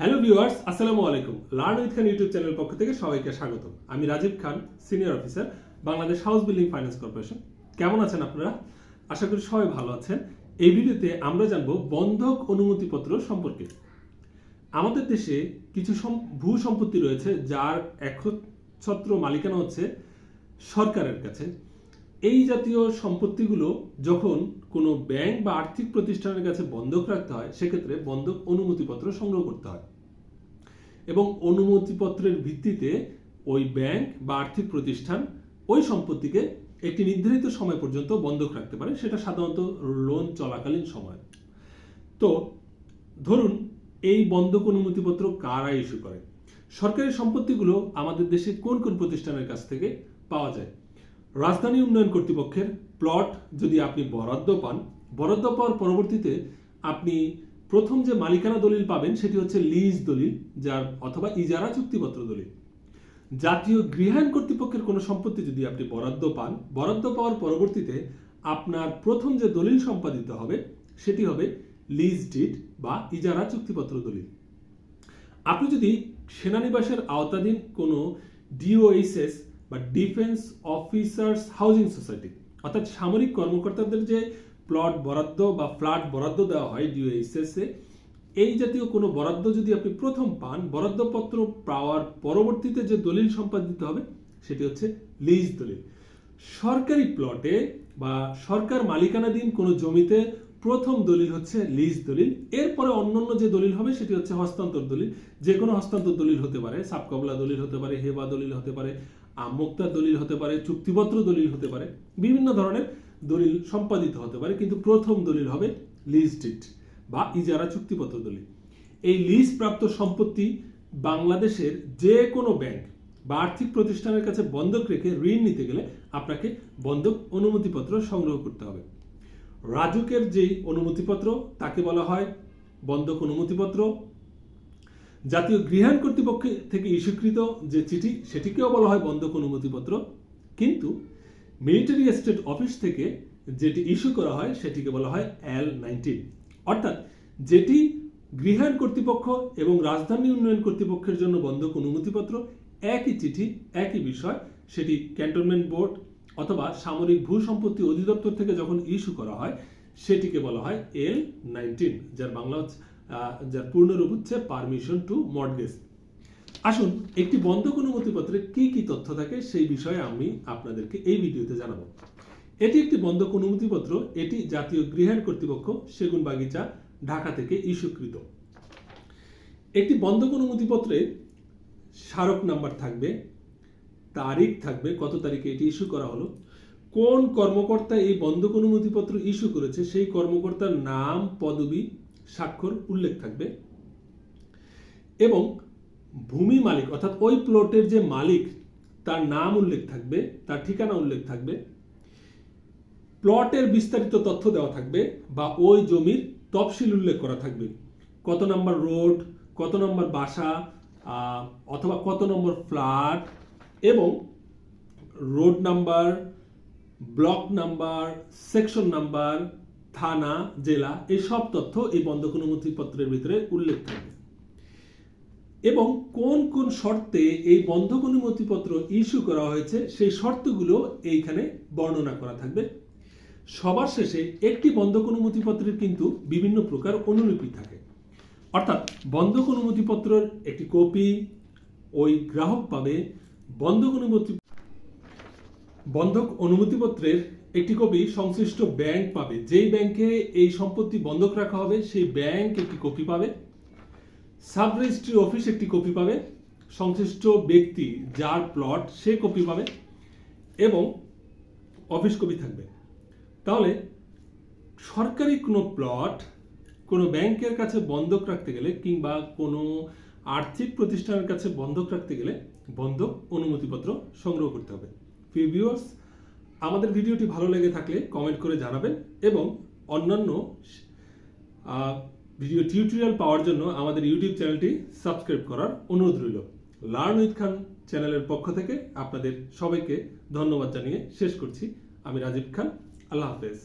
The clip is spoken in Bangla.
হ্যালো ভিউয়ার্স আসসালামু আলাইকুম learn with Khan YouTube channel পক্ষ থেকে সবাইকে স্বাগত আমি Rajib Khan senior officer Bangladesh house building finance corporation কেমন আছেন আপনারা? আশা করি সবাই ভালো আছেন। এই ভিডিওতে আমরা জানব বন্ধক অনুমতিপত্র সম্পর্কে। আমাদের দেশে কিছু ভূ সম্পত্তি রয়েছে যার একচ্ছত্র মালিকানা হচ্ছে সরকারের কাছে। এই জাতীয় সম্পত্তিগুলো যখন কোনো ব্যাংক বা আর্থিক প্রতিষ্ঠানের কাছে বন্ধক রাখতে হয়, সেক্ষেত্রে বন্ধক অনুমতিপত্র সংগ্রহ করতে হয়। এবং অনুমতিপত্রের ভিত্তিতে ওই ব্যাংক বা আর্থিক প্রতিষ্ঠান ওই সম্পত্তিকে একটি নির্ধারিত সময় পর্যন্ত বন্ধক রাখতে পারে, সেটা সাধারণত লোন চলাকালীন সময়। তো, ধরুন এই বন্ধক অনুমতিপত্র কারা ইস্যু করে? সরকারি সম্পত্তিগুলো আমাদের দেশে কোন কোন প্রতিষ্ঠানের কাছ থেকে পাওয়া যায়? রাজধানী উন্নয়ন কর্তৃপক্ষের প্লট যদি আপনি বরাদ্দ পান, বরাদ্দ পাওয়ার পরবর্তীতে আপনি প্রথম যে মালিকানা দলিল পাবেন সেটি হচ্ছে লিজ দলিল, যার অথবা ইজারা চুক্তিপত্র দলিল। জাতীয় গৃহায়ণ কর্তৃপক্ষের কোনো সম্পত্তি যদি আপনি বরাদ্দ পান, বরাদ্দ পাওয়ার পরবর্তীতে আপনার প্রথম যে দলিল সম্পাদিত হবে, সেটি হবে লিজ ডিট বা ইজারা চুক্তিপত্র দলিল। আপনি যদি সেনানিবাসের আওতাধীন কোনো ডিওএইচএস বা ডিফেন্স অফিসার্স হাউজিং সোসাইটি অর্থাৎ সামরিক কর্মকর্তাদের যে প্লট বরাদ্দ বা ফ্ল্যাট বরাদ্দ দেওয়া হয় ডিওএইচএস এ, এই জাতীয় কোনো বরাদ্দ যদি আপনি প্রথম পান, বরাদ্দপত্র পাওয়ার পরবর্তীতে যে দলিল সম্পাদিত হবে, সেটি হচ্ছে লিজ দলিল। সরকারি প্লটে বা সরকার মালিকানাধীন কোনো জমিতে প্রথম দলিল হচ্ছে লিজ দলিল, এরপরে অন্যান্য যে দলিল হবে সেটি হচ্ছে হস্তান্তর দলিল। যে কোনো হস্তান্তর দলিল হতে পারে সাবকবলা দলিল হতে পারে, হেবা দলিল হতে পারে আমোক্তার দলিল হতে পারে, চুক্তিপত্র দলিল হতে পারে, বিভিন্ন ধরনের দলিল সম্পাদিত হতে পারে, কিন্তু প্রথম দলিল হবে লিজ ডিট বা ইজারা চুক্তিপত্র দলিল। এই লিজ প্রাপ্ত সম্পত্তি বাংলাদেশের যে কোনো ব্যাংক বা আর্থিক প্রতিষ্ঠানের কাছে বন্ধক রেখে ঋণ নিতে গেলে আপনাকে বন্ধক অনুমতিপত্র সংগ্রহ করতে হবে। রাজুকের যেই অনুমতিপত্র, তাকে বলা হয় বন্ধক অনুমতিপত্র জাতীয় গৃহায়ণ কর্তৃপক্ষ থেকে ইস্যুকৃত যে চিঠি, সেটিকেও বলা হয় বন্ধক অনুমতিপত্র। কিন্তু মিলিটারি স্টেট অফিস থেকে যেটি ইস্যু করা হয়, সেটিকে বলা হয় এল নাইনটিন। অর্থাৎ যেটি গৃহায়ণ কর্তৃপক্ষ এবং রাজধানী উন্নয়ন কর্তৃপক্ষের জন্য বন্ধক অনুমতিপত্র, একই চিঠি, একই বিষয়, সেটি ক্যান্টনমেন্ট বোর্ড অথবা সামরিক ভূ সম্পত্তি অধিদপ্তর থেকে যখন ইস্যু করা হয়, সেটিকে বলা হয় এল নাইনটিন, যার বাংলা হচ্ছে যার পূর্ণরূপ হচ্ছে পারমিশন টু মর্টগেজ আসুন, একটি বন্ধক অনুমতিপত্রে কি কি তথ্য থাকে সেই বিষয়ে আমি আপনাদেরকে এই ভিডিওতে জানাব। এটি একটি বন্ধক অনুমতিপত্র, এটি জাতীয় গৃহায়ণ কর্তৃপক্ষ সেগুন বাগিচা ঢাকা থেকে ইস্যুকৃত। একটি বন্ধক অনুমতিপত্রে স্মারক নাম্বার থাকবে, তারিখ থাকবে, কত তারিখে এটি ইস্যু করা হলো, কোন কর্মকর্তা এই বন্ধক অনুমতিপত্র ইস্যু করেছে সেই কর্মকর্তার নাম, পদবি স্বাক্ষর উল্লেখ থাকবে। এবং ভূমি মালিক, অর্থাৎ ওই প্লটের যে মালিক, তার নাম উল্লেখ থাকবে, তার ঠিকানা উল্লেখ থাকবে। প্লটের বিস্তারিত তথ্য দেওয়া থাকবে বা ওই জমির তফসিল উল্লেখ করা থাকবে। কত নম্বর রোড, কত নম্বর বাসা অথবা কত নম্বর ফ্ল্যাট এবং road number, block number, section number থানা, জেলা এই সব তথ্য এই বন্ধক অনুমতিপত্রের ভিতরে উল্লেখ থাকবে এবং কোন কোন শর্তে এই বন্ধক অনুমতিপত্র ইস্যু করা হয়েছে, সেই শর্তগুলো এইখানে বর্ণনা করা থাকবে। সবার শেষে একটি বন্ধক অনুমতিপত্রের কিন্তু বিভিন্ন প্রকার অনুলিপি থাকে। অর্থাৎ বন্ধক অনুমতিপত্রের একটি কপি, ওই গ্রাহক পাবে বন্ধক অনুমতি বন্ধক অনুমতিপত্রের একটি কপি সংশ্লিষ্ট ব্যাংক পাবে। যেই ব্যাংকে এই সম্পত্তি বন্ধক রাখা হবে, সেই ব্যাংক একটি কপি পাবে। সাব রেজিস্ট্রি অফিস একটি কপি পাবে। সংশ্লিষ্ট ব্যক্তি যার প্লট, সে কপি পাবে এবং অফিস কপি থাকবে। তাহলে সরকারি কোনো প্লট কোনো ব্যাংকের কাছে বন্ধক রাখতে গেলে কিংবা কোনো আর্থিক প্রতিষ্ঠানের কাছে বন্ধক রাখতে গেলে বন্ধক অনুমতিপত্র সংগ্রহ করতে হবে। ভিউয়ার্স আমাদের ভিডিওটি ভালো লেগে থাকলে কমেন্ট করে জানাবেন এবং অন্যান্য ভিডিও টিউটোরিয়াল পাওয়ার জন্য আমাদের ইউটিউব চ্যানেলটি সাবস্ক্রাইব করার অনুরোধ রইল। লার্ন উইথ খান চ্যানেলের পক্ষ থেকে আপনাদের সবাইকে ধন্যবাদ জানিয়ে শেষ করছি। আমি রাজীব খান, আল্লাহ হাফেজ।